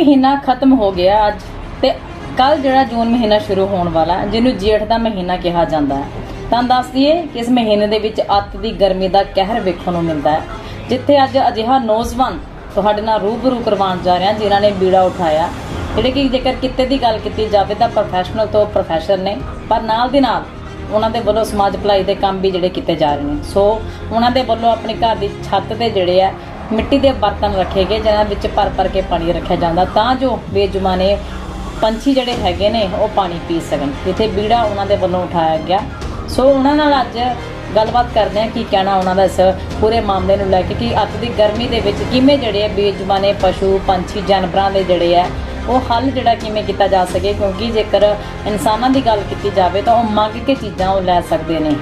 ਮਹੀਨਾ ਖਤਮ ਹੋ ਗਿਆ ਅੱਜ ਤੇ ਕੱਲ ਜਿਹੜਾ ਜੂਨ ਮਹੀਨਾ ਸ਼ੁਰੂ ਹੋਣ ਵਾਲਾ ਜਿਹਨੂੰ ਜੇਠ ਦਾ ਮਹੀਨਾ ਕਿਹਾ ਜਾਂਦਾ ਹੈ। ਤਾਂ ਦੱਸ ਦਈਏ ਕਿ ਇਸ ਮਹੀਨੇ ਦੇ ਵਿੱਚ ਅੱਤ ਦੀ ਗਰਮੀ ਦਾ ਕਹਿਰ ਵੇਖਣ ਨੂੰ ਮਿਲਦਾ ਹੈ, ਜਿੱਥੇ ਅੱਜ ਅਜਿਹਾ ਨੌਜਵਾਨ ਤੁਹਾਡੇ ਨਾਲ ਰੂਬਰੂ ਕਰਵਾਉਣ ਜਾ ਰਿਹਾ, ਜਿਨ੍ਹਾਂ ਨੇ ਬੀੜਾ ਉਠਾਇਆ। ਜਿਹੜੇ ਕਿ ਜੇਕਰ ਕਿਤੇ ਦੀ ਗੱਲ ਕੀਤੀ ਜਾਵੇ ਤਾਂ ਪ੍ਰੋਫੈਸ਼ਨਲ ਤੋਂ ਪ੍ਰੋਫੈਸਰ ਨੇ, ਪਰ ਨਾਲ ਦੀ ਨਾਲ ਉਹਨਾਂ ਦੇ ਵੱਲੋਂ ਸਮਾਜ ਭਲਾਈ ਦੇ ਕੰਮ ਵੀ ਜਿਹੜੇ ਕੀਤੇ ਜਾ ਰਹੇ ਨੇ। ਸੋ ਉਹਨਾਂ ਦੇ ਵੱਲੋਂ ਆਪਣੇ ਘਰ ਦੀ ਛੱਤ ਤੇ ਜਿਹੜੇ ਆ ਮਿੱਟੀ ਦੇ ਬਰਤਨ ਰੱਖੇ ਗਏ ਜਿਹਨਾਂ ਵਿੱਚ ਭਰ ਭਰ ਕੇ ਪਾਣੀ ਰੱਖਿਆ ਜਾਂਦਾ। ਤਾਂ ਜੋ ਬੇਜੁਮਾਨੇ ਪੰਛੀ ਜਿਹੜੇ ਹੈਗੇ ਨੇ, ਉਹ ਪਾਣੀ ਪੀ ਸਕਣ। ਜਿੱਥੇ ਬੀੜਾ ਉਹਨਾਂ ਦੇ ਵੱਲੋਂ ਉਠਾਇਆ ਗਿਆ। ਸੋ ਉਹਨਾਂ ਨਾਲ ਅੱਜ ਗੱਲਬਾਤ ਕਰਦੇ ਹਾਂ, ਕੀ ਕਹਿਣਾ ਉਹਨਾਂ ਦਾ ਇਸ ਪੂਰੇ ਮਾਮਲੇ ਨੂੰ ਲੈ ਕੇ, ਕਿ ਅੱਜ ਦੀ ਗਰਮੀ ਦੇ ਵਿੱਚ ਕਿਵੇਂ ਜਿਹੜੇ ਆ ਬੇਜੁਬਾਨੇ ਪਸ਼ੂ, ਪੰਛੀ, ਜਾਨਵਰਾਂ ਦੇ ਜਿਹੜੇ ਆ, ਉਹ ਹੱਲ ਜਿਹੜਾ ਕਿਵੇਂ ਕੀਤਾ ਜਾ ਸਕੇ? ਕਿਉਂਕਿ ਜੇਕਰ ਇਨਸਾਨਾਂ ਦੀ ਗੱਲ ਕੀਤੀ ਜਾਵੇ, ਤਾਂ ਉਹ ਮੰਗ ਕੇ ਚੀਜ਼ਾਂ ਉਹ ਲੈ ਸਕਦੇ ਨੇ।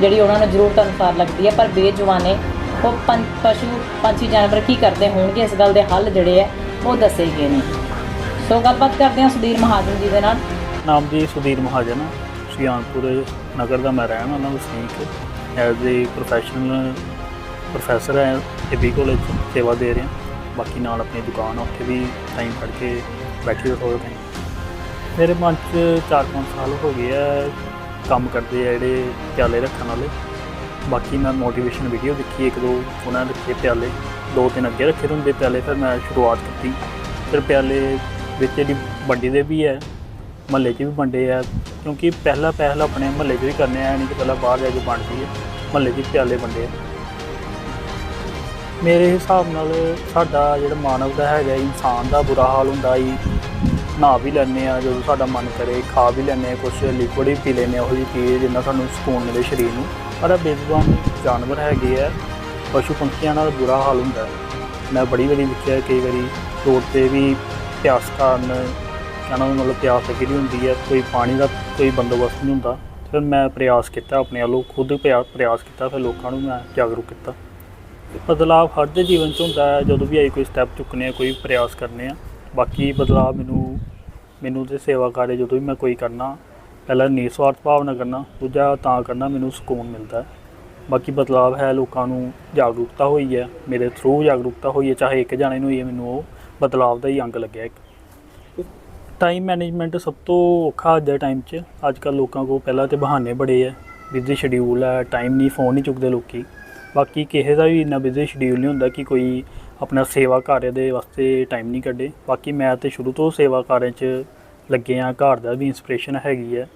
ਜਿਹੜੀ ਉਹਨਾਂ ਨੂੰ ਜ਼ਰੂਰਤ ਅਨੁਸਾਰ ਲੱਗਦੀ ਹੈ, ਪਰ ਬੇਜੁਬਾਨੇ ਉਹ ਪੰ- ਪਸ਼ੂ ਪੰਛੀ ਜਾਨਵਰ ਕੀ ਕਰਦੇ ਹੋਣਗੇ ਇਸ ਗੱਲ ਦੇ ਹੱਲ ਜਿਹੜੇ ਆ ਉਹ ਦੱਸੇ ਗਏ ਨੇ। ਸੋ ਗੱਲਬਾਤ ਕਰਦੇ ਹਾਂ ਸੁਧੀਰ ਮਹਾਜਨ ਜੀ ਦੇ ਨਾਲ। ਨਾਮ ਜੀ ਸੁਧੀਰ ਮਹਾਜਨ ਸੁਜਾਨਪੁਰ ਨਗਰ ਦਾ ਮੈਂ ਰਹਿਣ ਵਾਲਾ ਵਸਨੀਕ ਐਜ਼ ਏ ਪ੍ਰੋਫੈਸ਼ਨਲ ਪ੍ਰੋਫੈਸਰ ਹੈ ਏਬੀ ਕਾਲਜ 'ਚ ਸੇਵਾ ਦੇ ਰਿਹਾ। ਬਾਕੀ ਨਾਲ ਆਪਣੀ ਦੁਕਾਨ ਆ, ਉੱਥੇ ਵੀ ਟਾਈਮ ਕੱਢ ਕੇ ਬੈਠੇ ਹੋਏ ਟਾਈਮ ਮੇਰੇ ਮਨ 'ਚ 4-5 ਸਾਲ ਹੋ ਗਏ ਆ ਕੰਮ ਕਰਦੇ ਆ ਜਿਹੜੇ ਪਿਆਲੇ ਰੱਖਣ ਵਾਲੇ। ਬਾਕੀ ਮੈਂ ਮੋਟੀਵੇਸ਼ਨ ਵੀਡੀਓ ਦੇਖੀ, ਇੱਕ ਦੋ ਉਹਨਾਂ ਨੇ ਰੱਖੇ ਪਿਆਲੇ, ਦੋ ਤਿੰਨ ਅੱਗੇ ਰੱਖੇ ਹੁੰਦੇ ਪਿਆਲੇ, ਫਿਰ ਮੈਂ ਸ਼ੁਰੂਆਤ ਕੀਤੀ। ਫਿਰ ਪਿਆਲੇ ਵਿੱਚ ਜਿਹੜੀ ਵੰਡੀ ਦੇ ਵੀ ਹੈ, ਮਹੱਲੇ 'ਚ ਵੀ ਵੰਡੇ ਆ, ਕਿਉਂਕਿ ਪਹਿਲਾ ਪਹਿਲ ਆਪਣੇ ਮਹੱਲੇ 'ਚ ਵੀ ਕਰਨੇ ਆ ਨਹੀਂ ਕਿ ਪਹਿਲਾਂ ਬਾਹਰ ਜਾ ਕੇ ਵੰਡਦੀ ਹੈ, ਮਹੱਲੇ 'ਚ ਪਿਆਲੇ ਵੰਡੇ ਆ। ਮੇਰੇ ਹਿਸਾਬ ਨਾਲ ਸਾਡਾ ਜਿਹੜਾ ਮਾਨਵ ਦਾ ਹੈਗਾ, ਇਨਸਾਨ ਦਾ ਬੁਰਾ ਹਾਲ ਹੁੰਦਾ ਹੀ ਨਹਾ ਵੀ ਲੈਂਦੇ ਆ, ਜਦੋਂ ਸਾਡਾ ਮਨ ਕਰੇ, ਖਾ ਵੀ ਲੈਂਦੇ ਆ ਕੁਝ ਲਿਕੁਇਡ ਵੀ ਪੀ ਲੈਂਦੇ ਆ, ਉਹੋ ਜਿਹੀ ਚੀਜ਼ ਜਿੰਨਾ ਸਾਨੂੰ ਸਕੂਨ ਮਿਲੇ ਸਰੀਰ ਨੂੰ। ਪਰ ਇਹ ਜਾਨਵਰ ਹੈਗੇ ਆ, ਪਸ਼ੂ ਪੰਛੀਆਂ ਨਾਲ ਬੁਰਾ ਹਾਲ ਹੁੰਦਾ। ਮੈਂ ਬੜੀ ਵਾਰੀ ਦੇਖਿਆ, ਕਈ ਵਾਰੀ ਰੋਡ ਤੇ ਵੀ ਪਿਆਸ ਕਾਰਨ ਕਹਿਣਾ ਵੀ ਮਤਲਬ ਪਿਆਸ ਲੱਗੀ ਦੀ ਹੁੰਦੀ ਹੈ ਕੋਈ ਪਾਣੀ ਦਾ ਕੋਈ ਬੰਦੋਬਸਤ ਨਹੀਂ ਹੁੰਦਾ। ਫਿਰ ਮੈਂ ਪ੍ਰਯਾਸ ਕੀਤਾ ਆਪਣੇ ਵੱਲੋਂ, ਖੁਦ ਪਿਆ- ਪ੍ਰਯਾਸ ਕੀਤਾ, ਫਿਰ ਲੋਕਾਂ ਨੂੰ ਮੈਂ ਜਾਗਰੂਕ ਕੀਤਾ। ਬਦਲਾਵ ਹਰ ਦੇ ਜੀਵਨ 'ਚ ਹੁੰਦਾ ਹੈ, ਜਦੋਂ ਵੀ ਆਈ ਕੋਈ ਸਟੈਪ ਚੁੱਕਨੇ ਆ, ਕੋਈ ਪ੍ਰਯਾਸ ਕਰਨੇ ਆ। ਬਾਕੀ ਬਦਲਾਅ ਮੈਨੂੰ ਮੈਨੂੰ ਤੇ ਸੇਵਾ ਕਾਰਜ ਜਦੋਂ ਵੀ ਮੈਂ ਕੋਈ ਕਰਨਾ ਪਹਿਲਾਂ ਨਿਸਵਾਰਥ ਭਾਵਨਾ ਕਰਨਾ, ਦੂਜਾ ਤਾਂ ਕਰਨਾ ਮੈਨੂੰ ਸਕੂਨ ਮਿਲਦਾ ਹੈ। ਬਾਕੀ ਬਦਲਾਵ ਹੈ, ਲੋਕਾਂ ਨੂੰ ਜਾਗਰੂਕਤਾ ਹੋਈ ਹੈ, ਮੇਰੇ ਥਰੂ ਜਾਗਰੂਕਤਾ ਹੋਈ ਹੈ, ਚਾਹੇ ਇੱਕ ਜਾਣੇ ਨੂੰ ਹੋਈ ਮੈਨੂੰ ਉਹ ਬਦਲਾਵ ਦਾ ਹੀ ਅੰਗ ਲੱਗਿਆ ਇੱਕ। ਟਾਈਮ ਮੈਨੇਜਮੈਂਟ ਸਭ ਤੋਂ ਔਖਾ ਅੱਜ ਦੇ ਟਾਈਮ 'ਚ ਅੱਜ ਕੱਲ੍ਹ ਲੋਕਾਂ ਕੋਲ ਪਹਿਲਾਂ ਤੇ ਬਹਾਨੇ ਬੜੇ ਆ ਬਿਜ਼ੀ ਸ਼ਡਿਊਲ ਹੈ ਟਾਈਮ ਨਹੀਂ ਫੋਨ ਨਹੀਂ ਚੁੱਕਦੇ ਲੋਕੀ। ਬਾਕੀ ਕਿਸੇ ਦਾ ਵੀ ਇੰਨਾ ਬਿਜ਼ੀ ਸ਼ਡਿਊਲ ਨਹੀਂ ਹੁੰਦਾ ਕਿ ਕੋਈ ਆਪਣਾ ਸੇਵਾ ਕਾਰਜ ਦੇ ਵਾਸਤੇ ਟਾਈਮ ਨਹੀਂ ਕੱਢੇ। ਬਾਕੀ ਮੈਂ ਤੇ ਸ਼ੁਰੂ ਤੋਂ ਸੇਵਾ ਕਾਰਜ 'ਚ ਲੱਗੇ ਆ ਘਰ ਦਾ ਵੀ ਇੰਸਪੀਰੇਸ਼ਨ ਹੈਗੀ ਹੈ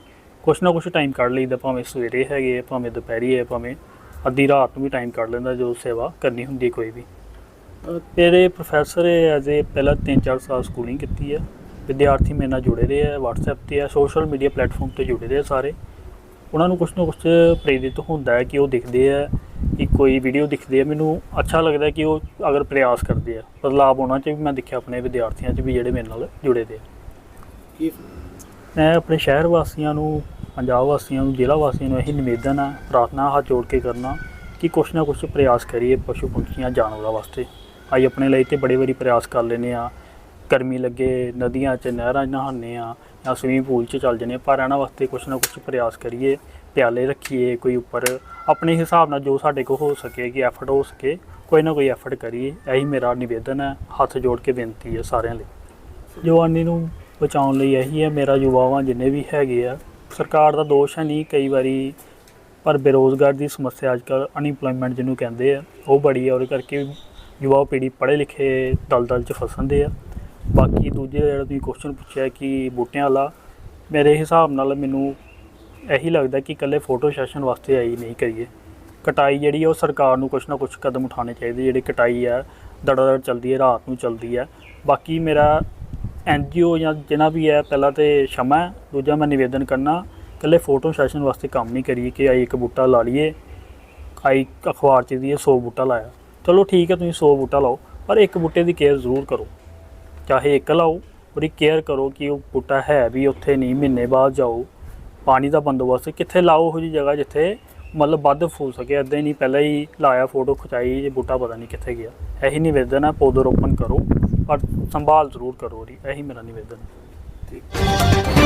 ਕੁਛ ਨਾ ਕੁਛ ਟਾਈਮ ਕੱਢ ਲਈਦਾ ਭਾਵੇਂ ਸਵੇਰੇ ਹੈਗੇ ਆ, ਭਾਵੇਂ ਦੁਪਹਿਰੀ ਹੈ ਭਾਵੇਂ ਅੱਧੀ ਰਾਤ ਨੂੰ ਵੀ ਟਾਈਮ ਕੱਢ ਲੈਂਦਾ ਜੋ ਸੇਵਾ ਕਰਨੀ ਹੁੰਦੀ ਕੋਈ ਵੀ। ਮੇਰੇ ਪ੍ਰੋਫੈਸਰ ਐਜ਼ ਏ ਪਹਿਲਾਂ 3-4 ਸਾਲ ਸਕੂਲਿੰਗ ਕੀਤੀ ਹੈ ਵਿਦਿਆਰਥੀ ਮੇਰੇ ਨਾਲ ਜੁੜੇ ਰਹੇ ਆ WhatsApp ਤੇ ਆ ਸੋਸ਼ਲ ਮੀਡੀਆ ਪਲੇਟਫਾਰਮ ਤੇ ਜੁੜੇ ਰਹੇ ਆ ਸਾਰੇ। ਉਹਨਾਂ ਨੂੰ ਕੁਛ ਨਾ ਕੁਛ ਪ੍ਰੇਰਿਤ ਹੁੰਦਾ ਹੈ ਕਿ ਉਹ ਦਿਖਦੇ ਆ ਕਿ ਕੋਈ ਵੀਡੀਓ ਦਿਖਦੇ ਹੈ ਮੈਨੂੰ ਅੱਛਾ ਲੱਗਦਾ ਕਿ ਉਹ ਅਗਰ ਪ੍ਰਯਾਸ ਕਰਦੇ ਆ। ਬਦਲਾਵ ਉਹਨਾਂ 'ਚ ਵੀ ਮੈਂ ਦੇਖਿਆ ਆਪਣੇ ਵਿਦਿਆਰਥੀਆਂ 'ਚ ਵੀ ਜਿਹੜੇ ਮੇਰੇ ਨਾਲ ਜੁੜੇ ਦੇ ਆ। ਕੀ ਮੈਂ ਆਪਣੇ ਸ਼ਹਿਰ ਵਾਸੀਆਂ ਨੂੰ ਪੰਜਾਬ ਵਾਸੀਆਂ ਨੂੰ ਜ਼ਿਲ੍ਹਾ ਵਾਸੀਆਂ ਨੂੰ ਇਹੀ ਨਿਵੇਦਨ ਆ ਪ੍ਰਾਰਥਨਾ ਹੱਥ ਜੋੜ ਕੇ ਕਰਨਾ ਕਿ ਕੁਛ ਨਾ ਕੁਛ ਪ੍ਰਯਾਸ ਕਰੀਏ ਪਸ਼ੂ ਪੰਛੀਆਂ ਜਾਨਵਰਾਂ ਵਾਸਤੇ। ਅਸੀਂ ਆਪਣੇ ਲਈ ਤੇ ਬੜੇ ਵਾਰੀ ਪ੍ਰਯਾਸ ਕਰ ਲੈਨੇ ਆ ਗਰਮੀ ਲੱਗੇ ਨਦੀਆਂ 'ਚ ਨਹਿਰਾਂ 'ਚ ਨਹਾਉਂਦੇ ਆ ਜਾਂ ਸਵੀਮਿੰਗ ਪੂਲ 'ਚ ਚੱਲ ਜੰਨੇ ਪਰ ਇਹਨਾਂ ਵਾਸਤੇ ਕੁਛ ਨਾ ਕੁਛ ਪ੍ਰਯਾਸ ਕਰੀਏ ਪਿਆਲੇ ਰੱਖੀਏ ਕੋਈ ਉੱਪਰ ਆਪਣੇ ਹਿਸਾਬ ਨਾਲ ਜੋ ਸਾਡੇ ਕੋਲ ਹੋ ਸਕੇ ਕਿ ਐਫਰਟ ਹੋ ਸਕੇ ਕੋਈ ਨਾ ਕੋਈ ਐਫਰਟ ਕਰੀਏ। ਇਹੀ ਮੇਰਾ ਨਿਵੇਦਨ ਹੈ। ਹੱਥ ਜੋੜ ਕੇ ਬੇਨਤੀ ਹੈ ਸਾਰਿਆਂ ਲਈ। ਜਵਾਨੀ ਨੂੰ ਬਚਾਉਣ ਲਈ ਇਹੀ ਹੈ, ਮੇਰਾ ਯੁਵਾਵਾਂ ਜਿੰਨੇ ਵੀ ਹੈਗੇ ਆ। ਸਰਕਾਰ ਦਾ ਦੋਸ਼ ਹੈ ਨਹੀਂ ਕਈ ਵਾਰੀ, ਪਰ ਬੇਰੋਜ਼ਗਾਰ ਦੀ ਸਮੱਸਿਆ ਅੱਜਕੱਲ ਅਨਇੰਪਲੋਇਮੈਂਟ ਜਿਹਨੂੰ ਕਹਿੰਦੇ ਆ, ਉਹ ਬੜੀ ਹੈ ਉਹਦੇ ਕਰਕੇ ਯੁਵਾ ਪੀੜ੍ਹੀ ਪੜ੍ਹੇ ਲਿਖੇ ਦਲਦਲ 'ਚ ਫਸਣਦੇ ਆ। ਬਾਕੀ ਦੂਜੇ ਜਿਹੜਾ ਤੁਸੀਂ ਕੁਐਸਚਨ ਪੁੱਛਿਆ ਕਿ ਬੂਟਿਆਂ ਵਾਲਾ, ਮੇਰੇ ਹਿਸਾਬ ਨਾਲ ਮੈਨੂੰ ਇਹੀ ਲੱਗਦਾ ਕਿ ਇਕੱਲੇ ਫੋਟੋ ਸੈਸ਼ਨ ਵਾਸਤੇ ਆਈ ਨਹੀਂ ਕਰੀਏ। ਕਟਾਈ ਜਿਹੜੀ ਹੈ ਉਹ ਸਰਕਾਰ ਨੂੰ ਕੁਛ ਨਾ ਕੁਛ ਕਦਮ ਉਠਾਉਣੇ ਚਾਹੀਦੇ, ਜਿਹੜੀ ਕਟਾਈ ਹੈ ਦੜਾ ਦੜ ਚੱਲਦੀ ਹੈ ਰਾਤ ਨੂੰ ਚੱਲਦੀ ਹੈ ਬਾਕੀ ਮੇਰਾ ਐਨਜੀਓ ਜਾਂ ਜਿਨ੍ਹਾਂ ਵੀ ਹੈ, ਪਹਿਲਾਂ ਤੇ ਸ਼ਮਾ ਦੂਜਾ ਮੈਂ ਨਿਵੇਦਨ ਕਰਨਾ, ਇਕੱਲੇ ਫੋਟੋ ਸੈਸ਼ਨ ਵਾਸਤੇ ਕੰਮ ਨਹੀਂ ਕਰੀਏ ਕਿ ਆਈ ਇੱਕ ਬੂਟਾ ਲਾ ਲਈਏ, ਆਈ ਅਖਬਾਰ 'ਚ ਦੀ 100 ਬੂਟਾ ਲਾਇਆ। ਚਲੋ ਠੀਕ ਹੈ, ਤੁਸੀਂ 100 ਬੂਟਾ ਲਾਓ, ਪਰ ਇੱਕ ਬੂਟੇ ਦੀ ਕੇਅਰ ਜ਼ਰੂਰ ਕਰੋ। ਚਾਹੇ ਇੱਕ ਲਾਓ, ਉਹਦੀ ਕੇਅਰ ਕਰੋ ਕਿ ਉਹ ਬੂਟਾ ਹੈ ਵੀ ਉੱਥੇ ਨਹੀਂ, ਮਹੀਨੇ ਬਾਅਦ ਜਾਓ। ਪਾਣੀ ਦਾ ਬੰਦੋਬਸਤ ਕਿੱਥੇ ਲਾਓ, ਉਹ ਜੀ ਜਗ੍ਹਾ ਜਿੱਥੇ ਮਤਲਬ ਵੱਧ ਫੁੱਲ ਸਕੇ ਐਦਾਂ ਹੀ ਨਹੀਂ, ਪਹਿਲਾਂ ਹੀ ਲਾਇਆ ਫੋਟੋ ਖਿਚਾਈ ਜੇ ਬੂਟਾ ਪਤਾ ਨਹੀਂ ਕਿੱਥੇ ਗਿਆ। ਇਹੀ ਨਿਵੇਦਨ ਹੈ ਪੌਦਾ ਰੋਪਣ ਕਰੋ। ਪਰ ਸੰਭਾਲ ਜ਼ਰੂਰ ਕਰੋ ਜੀ ਇਹੀ ਮੇਰਾ ਨਿਵੇਦਨ ਠੀਕ।